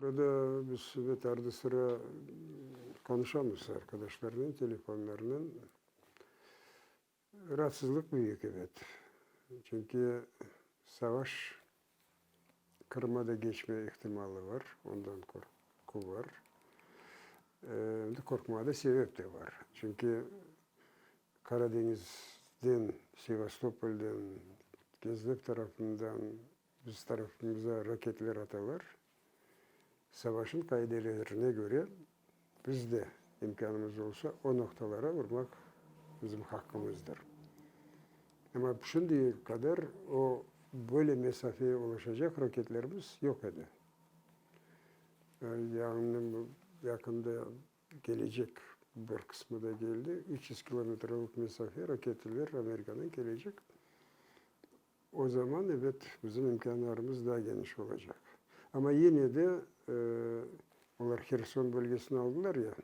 Burada biz evet arada sıra konuşamıyoruz arkadaşlarının telefonlarının. Rahatsızlık büyük evet. Çünkü savaş Kırım'a da geçme ihtimali var. Ondan korku var. Ee, korkmaya da sebep de var. Çünkü Karadeniz'den, Sivastopol'den, Gezlep tarafından biz tarafımıza raketler atarlar. Savaşın kaidelerine göre biz de imkanımız olsa o noktalara vurmak bizim hakkımızdır. Ama şimdiye kadar o böyle mesafeye ulaşacak raketlerimiz yok idi. Yani yakında, gelecek bir kısmı da geldi. 300 kilometrelik mesafe raketler Amerika'dan gelecek. O zaman evet bizim imkanlarımız daha geniş olacak. Ama yine de e, onlar Herson bölgesini aldılar ya.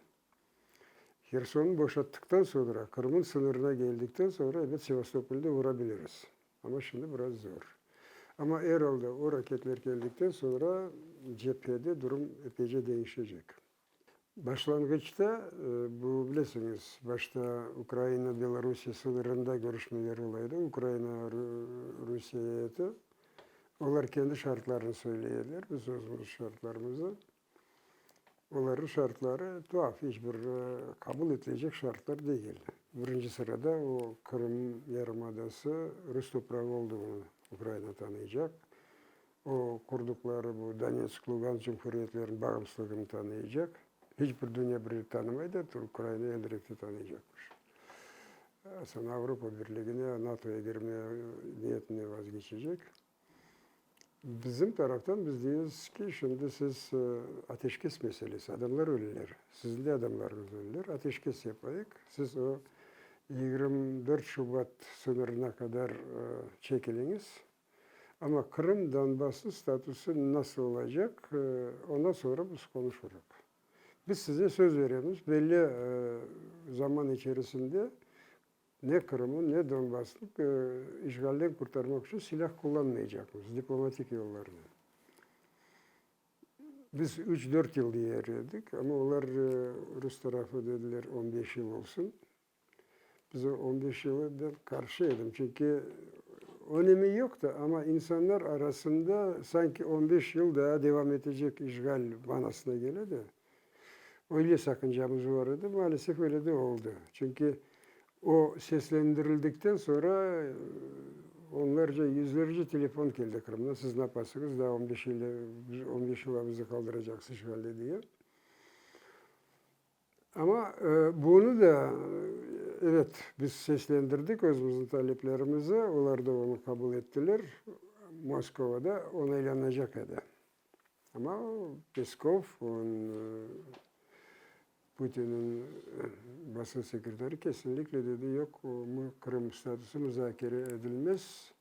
Herson'u boşalttıktan sonra, Kırım'ın sınırına geldikten sonra evet Sevastopol'de vurabiliriz. Ama şimdi biraz zor. Ama herhalde o raketler geldikten sonra cephede durum epeyce değişecek. Başlangıçta e, bu bilirsiniz başta Ukrayna Belarusya sınırında görüşmeler olaydı. Ukrayna Ru- Rusya heyeti. Onlar kendi şartlarını söyleyediler. Biz özümüz şartlarımızı. Onların şartları tuhaf, hiçbir e, kabul edilecek şartlar değil. Birinci sırada o Kırım Yarımadası Rus toprağı olduğunu Ukrayna tanıyacak. O kurdukları bu Donetsk, Lugansk Cumhuriyetlerinin bağımsızlığını tanıyacak. Hiçbir dünya birliği tanımaydı, Ukrayna elbette tanıyacakmış. Sonra Avrupa Birliği'ne, NATO'ya girmeye niyetini vazgeçecek. Bizim taraftan biz diyoruz ki şimdi siz e, ateşkes meselesi, adamlar ölüler. Sizin de adamlarınız ölüler. Ateşkes yapayık. Siz o 24 Şubat sınırına kadar e, çekiliniz. Ama Kırım Donbas'ın statüsü nasıl olacak? e, Ondan sonra biz konuşuruz. Biz size söz veriyoruz. Belli zaman içerisinde ne Kırım'ı ne Donbas'ı e, işgalden kurtarmak için silah kullanmayacakız. Diplomatik yollarını. Biz 3-4 yıl diye arıyorduk ama onlar e, Rus tarafı dediler 15 yıl olsun. Biz o 15 yılı da karşıydım çünkü önemi yoktu ama insanlar arasında sanki 15 yıl daha devam edecek işgal manasına geldi. Öyle sakıncamız vardı. Maalesef öyle de oldu. Çünkü o seslendirildikten sonra e, onlarca, yüzlerce telefon geldi Kırım'dan. Siz ne yaparsınız? Daha 15 yıl, 15 yıla bizi kaldıracaksınız işgalde diye. Ama e, bunu da e, evet biz seslendirdik özümüzün taleplerimizi. Onlar da onu kabul ettiler. Moskova'da onaylanacak idi. Ama Peskov, onun, e, Putin'in e, basın sekreteri kesinlikle dedi yok mu- Kırım statüsü müzakere edilmez.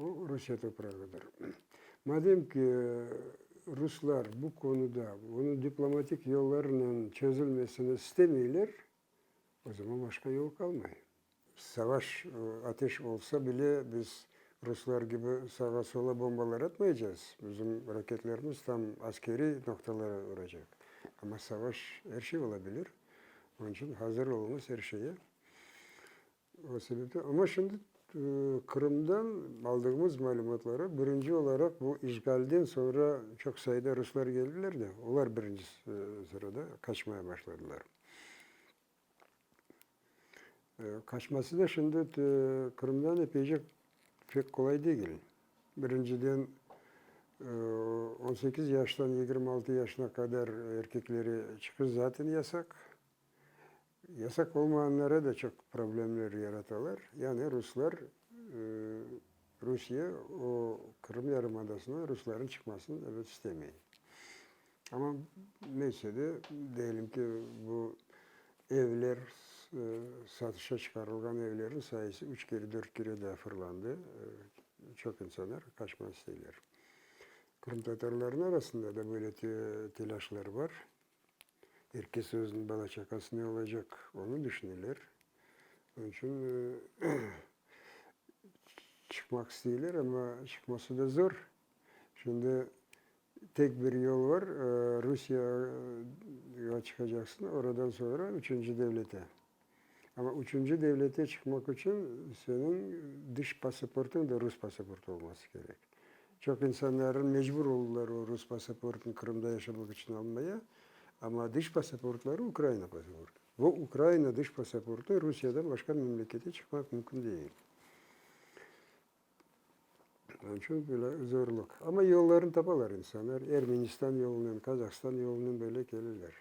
O Rusya toprağıdır. Madem ki e, Ruslar bu konuda bunun diplomatik yollarının çözülmesini istemiyorlar, o zaman başka yol kalmıyor. Savaş, e, ateş olsa bile biz Ruslar gibi sağa sola bombalar atmayacağız. Bizim raketlerimiz tam askeri noktalara vuracak. Ama savaş her şey olabilir. Onun için hazır olmamız her şeye. O sebeple ama şimdi e, Kırım'dan aldığımız malumatlara birinci olarak bu işgalden sonra çok sayıda Ruslar geldiler de onlar birinci e, sırada kaçmaya başladılar. E, Kaçması da şimdi Kırım'dan epeyce pek kolay değil. Birinciden 18 yaştan 26 yaşına kadar erkekleri çıkış zaten yasak. Yasak olmayanlara da çok problemler yaratıyorlar. Yani Ruslar, e, Rusya o Kırım Yarımadası'na Rusların çıkmasını evet istemiyor. Ama neyse de diyelim ki bu evler, e, satışa çıkarılan evlerin sayısı üç kere, dört kere daha fırlandı. E, çok insanlar kaçmak istiyorlar. Kırım Tatarların arasında da böyle te- telaşlar var. Herkes özünün bana şakası ne olacak onu düşünürler. Onun için e, çıkmak istiyorlar ama çıkması da zor. Şimdi tek bir yol var. Ee, Rusya'ya çıkacaksın. Oradan sonra üçüncü devlete. Ama üçüncü devlete çıkmak için senin dış pasaportun da Rus pasaportu olması gerek. Çok insanların mecbur oldular o Rus pasaportunu Kırım'da yaşamak için almaya. Ama dış pasaportları Ukrayna pasaportu. Bu Ukrayna dış pasaportu Rusya'dan başka memlekete çıkmak mümkün değil. Onun için böyle zorluk. Ama yollarını taparlar insanlar. Ermenistan yolundan, Kazakistan yolundan böyle gelirler.